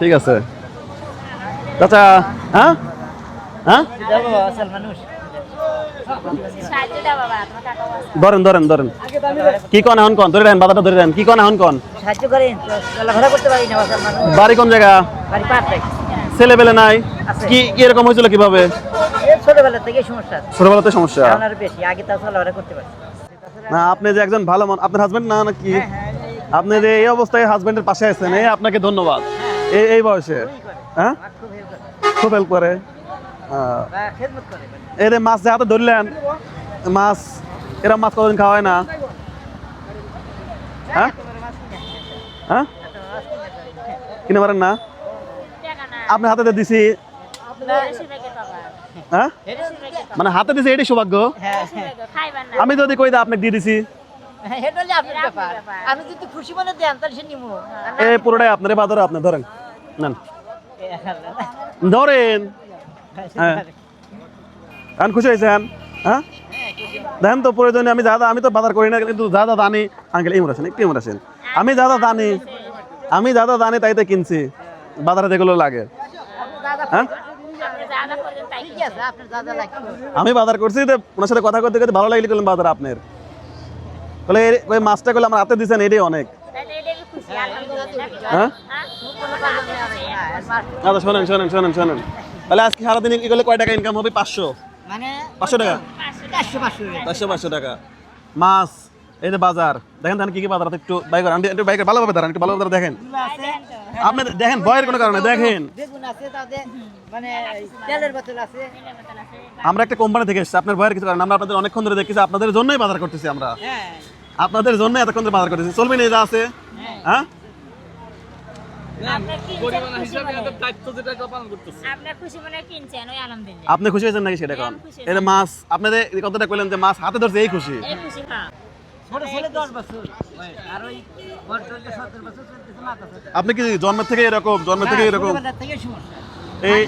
ঠিক আছে। চাচা হ্যাঁ? হ্যাঁ? ধরেন ধরেন ধরেন। কি কন এখন কন? ধরে দেন, বাজারটা ধরে দেন। কি কন এখন মানুষ বাড়ি কোন জায়গা? ছেলে পেলে নাই? কি এরকম হয়েছিল কীভাবে? সমস্যা। না, আপনি যে একজন ভালো মান আপনার হাজবেন্ড না নাকি? আপনি যে এই অবস্থায় হাজবেন্ডের পাশে আছেন, এই আপনাকে ধন্যবাদ। এই এই বয়সে? হ্যাঁ? খুব হেল্প করে। যে মাছ যে হাতে ধরলেন মাছ এরকম মাছ কতদিন খাওয়া হয় না? হ্যাঁ? হ্যাঁ? কিনে পারেন না? টাকা না আপনার হাতে দিছি। হ্যাঁ? মানে হাতে দিছি এটাই সৌভাগ্য। আমি যদি কই দা আপনাকে দিয়ে দিছি। হ্যাঁ, আমি যদি খুশি মনে দেন তাহলে সে নিমু। এই পুরোটাই আপনার বাজারে আপনি ধরেন। নেন। ধরেন। হ্যাঁ। এখন খুশি হয়েছেন হ্যাঁ? দেখেন তো প্রয়োজনে আমি যা- আমি তো বাজার করি না, কিন্তু যা জানি আঙ্কেল ইমর আসেন একটু ইমর আসেন আমি যা জানি আমি যা জানি তাইতে কিনছি, বাজারে যেগুলো লাগে। হ্যাঁ? দাদা আমি বাজার করছি ওনার সাথে কথা করতে করতে ভালো লাগলে করলাম বাজার আপনার। বলে মাছটা করলে আমার হাতে দিচ্ছেন এটাই অনেক তাহলে এটা আমি খুশি আলহামদুলিল্লাহ হ্যাঁ? আচ্ছা শোনেন শোনেন শোনেন শোনেন। তাহলে আজকে সারাদিন কি করলে কয় টাকা ইনকাম হবে? পাঁচশো? মানে পাঁচশো টাকা? পাঁচশো পাঁচশো টাকা। মাছ এই যে বাজার দেখেন দেখেন কি কি বাজার একটু বাইক একটু বাইক ভালোভাবে দাঁড়ান একটু ভালোভাবে দেখেন। আপনি দেখেন ভয়ের কোনো কারণে দেখেন। মানে তেলের বোতল আছে। আমরা একটা কোম্পানি থেকে এসেছি আপনার ভয়ের কিছু কারণ। আমরা আপনাদের অনেকক্ষণ ধরে দেখতেছি আপনাদের জন্যই বাজার করতেছি আমরা। হ্যাঁ। আপনাদের জন্য এতক্ষণ ধরে বাজার করতেছি। চলবে না যা আছে? হ্যাঁ? আপনি খুশি হয়েছেন নাকি সেটা এখন? এটা মাছ আপনাদের কথাটা কইলেন যে মাছ হাতে ধরছে এই খুশি। হ্যাঁ। আপনি কি জন্মের থেকে এরকম? জন্মের থেকে এরকম? থেকে সমস্যা। এই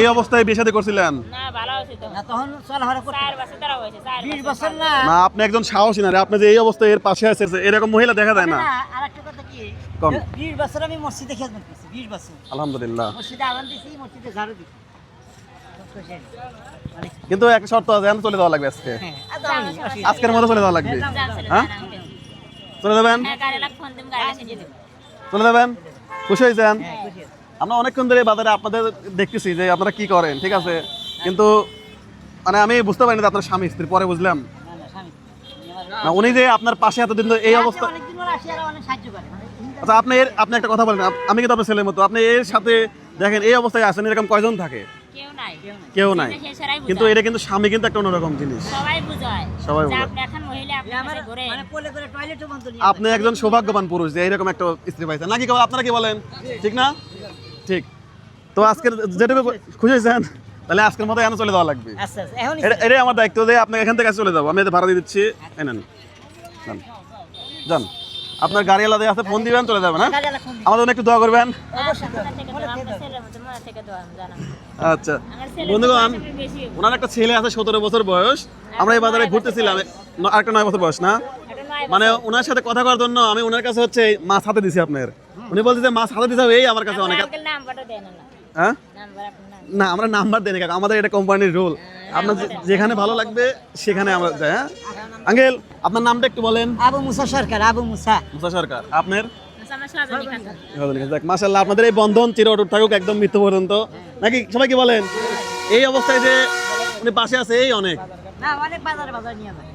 এই অবস্থায় বিয়ে শাদী করছিলেন? না ভালো আছে তো। না তখন চলাফেরা করতে। চার বছর ধরা হয়েছে চার বিশ বছর না। না আপনি একজন সাহসী না রে আপনি যে এই অবস্থায় এর পাশে আছে এরকম মহিলা দেখা যায় না। বছর আমি মসজিদে বছর। আলহামদুলিল্লাহ। মসজিদে আজান দিছি মসজিদে ঝাড়ু দিছি। মানে কিন্তু একটা শর্ত আছে এখন চলে যাওয়া লাগবে আজকে। হ্যাঁ আজকের মতো চলে যাওয়া লাগবে। হ্যাঁ? চলে যাবেন? হ্যাঁ চলে যাবেন? খুশি হয়েছেন? হ্যাঁ। আমরা অনেকক্ষণ ধরে বাজারে আপনাদের দেখতেছি যে আপনারা কি করেন ঠিক আছে? কিন্তু মানে আমি বুঝতে পারিনি আপনার স্বামী স্ত্রী পরে বুঝলাম। না, না, স্বামী। না উনি যে আপনার পাশে এতদিন এই অবস্থা আচ্ছা আপনি এর আপনি একটা কথা বলেন আমি কিন্তু আপনার ছেলের মতো। আপনি এর সাথে দেখেন এই অবস্থায় আছেন এরকম কয়জন থাকে? কেউ নাই কিন্তু এটা কিন্তু স্বামী কিন্তু একটা অন্যরকম জিনিস। সবাই। আপনি এখন মহিলা আপনি আমার কাছে ঘুরে মানে কোলে করে টয়লেটও বন্ধ নিয়ে আপনি একজন সৌভাগ্যবান পুরুষ যে এরকম একটা স্ত্রী পাইছেন। নাকি আপনারা কি বলেন? ঠিক না? ঠিক। তো আজকের যেটুকু খুশি হয়েছেন তাহলে আজকের মতো এখানে চলে যাওয়া লাগবে। আচ্ছা আচ্ছা এটা- এটাই আমার দায়িত্ব যে আপনাকে এখান থেকে চলে যাব। আমি এতে ভাড়া দিয়ে দিচ্ছি। এনেন যান। যান। আপনার গাড়ি আলাদা আছে ফোন দিবেন চলে যাবেন হ্যাঁ। আমাদের জন্য একটু দোয়া করবেন। আচ্ছা। বন্ধুগণ ওনার একটা ছেলে আছে সতেরো বছর বয়স। আমরা এই বাজারে ঘুরতেছিলাম। ন- আরেকটা নয় বছর বয়স না? মানে ওনার সাথে কথা করার জন্য আমি ওনার কাছে হচ্ছে মাছ হাতে দিছি আপনার। উনি বলছে যে মাছ হাতে দিতে হবে এই আমার কাছে অনেক আঙ্কেল নাম্বারটা দেন না হ্যাঁ? নাম্বার আপনার না আমরা নাম্বার দেন কাকা আমাদের এটা কোম্পানির রুল আপনার যেখানে ভালো লাগবে সেখানে আমরা যাই হ্যাঁ? আঙ্কেল আপনার নামটা একটু বলেন। আবু মুসা সরকার আবু মুসা। মুসা সরকার। আপনার? মাশাল্লাহ আপনাদের এই বন্ধন চির অটুট থাকুক একদম মৃত্যু পর্যন্ত। নাকি সবাই কি বলেন? এই অবস্থায় যে উনি পাশে আছে এই অনেক। না অনেক বাজারে বাজার নিয়ে যায়।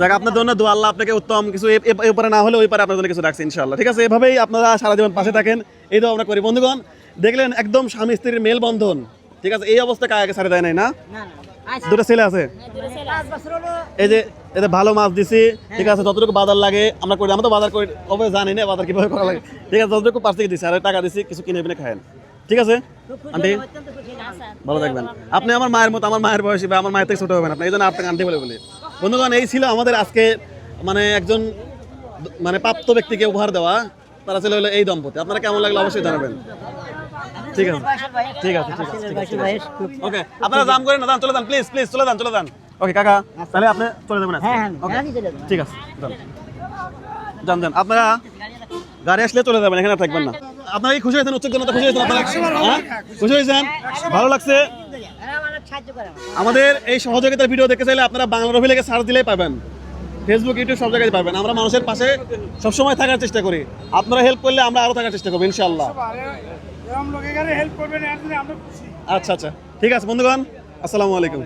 যাক আপনার জন্য দোয়া আল্লাহ আপনাকে উত্তম কিছু না হলে ওই পারে আপনার জন্য কিছু রাখছে ইনশাআল্লাহ। ঠিক আছে? এভাবেই আপনারা সারা জীবন পাশে থাকেন। এই তো আমরা করি। বন্ধুগণ দেখলেন একদম স্বামী স্ত্রীর ঠিক আছে? এই অবস্থা কাকে সারে দেয় নাই না? আচ্ছা। দুটো ছেলে আছে? এই যে যে ভালো মাছ দিছি ঠিক আছে? যতটুকু বাজার লাগে আমরা করি আমরা তো বাজার করি অবশ্যই জানি না বাজার কীভাবে করা লাগে। ঠিক আছে? যতটুকু পার্স থেকে দিছি আর টাকা দিছি কিছু কিনে কিনে খায়েন ঠিক আছে? আন্টি? ভালো থাকবেন। আপনি আমার মায়ের মতো আমার মায়ের বয়সী বা আমার মায়ের থেকে ছোট হবেন আপনি এই জন্য আপনাকে আনতে বলে বলি। বন্ধুগণ এই ছিল আমাদের আজকে মানে একজন মানে প্রাপ্ত ব্যক্তিকে উপহার দেওয়া। তারা ছিল হলো এই দম্পতি। আপনারা কেমন লাগল অবশ্যই জানাবেন। ঠিক আছে। ঠিক আছে ঠিক আছে ওকে আপনারা জাম করেন না যান চলে যান প্লিজ প্লিজ চলে যান চলে যান। ওকে কাকা তাহলে আপনি চলে যাবেন। হ্যাঁ হ্যাঁ ওকে ঠিক আছে যান। যান আপনারা গাড়ি আসলে চলে যাবেন এখানে থাকবেন না। আপনারা কি খুশি হয়েছেন? উচ্চ জনতা খুশি হয়েছেন আপনারা? হ্যাঁ? খুশি হয়েছেন? ভালো লাগছে? আমাদের এই সহযোগিতার ভিডিও দেখতে চাইলে আপনারা বাংলা রবি লেগে সার্চ দিলেই পাবেন। ফেসবুক ইউটিউব সব জায়গায় পাবেন। আমরা মানুষের পাশে সবসময় থাকার চেষ্টা করি। আপনারা হেল্প করলে আমরা আরও থাকার চেষ্টা করব ইনশাল্লাহ আচ্ছা আচ্ছা। ঠিক আছে বন্ধুগণ আসসালামু আলাইকুম।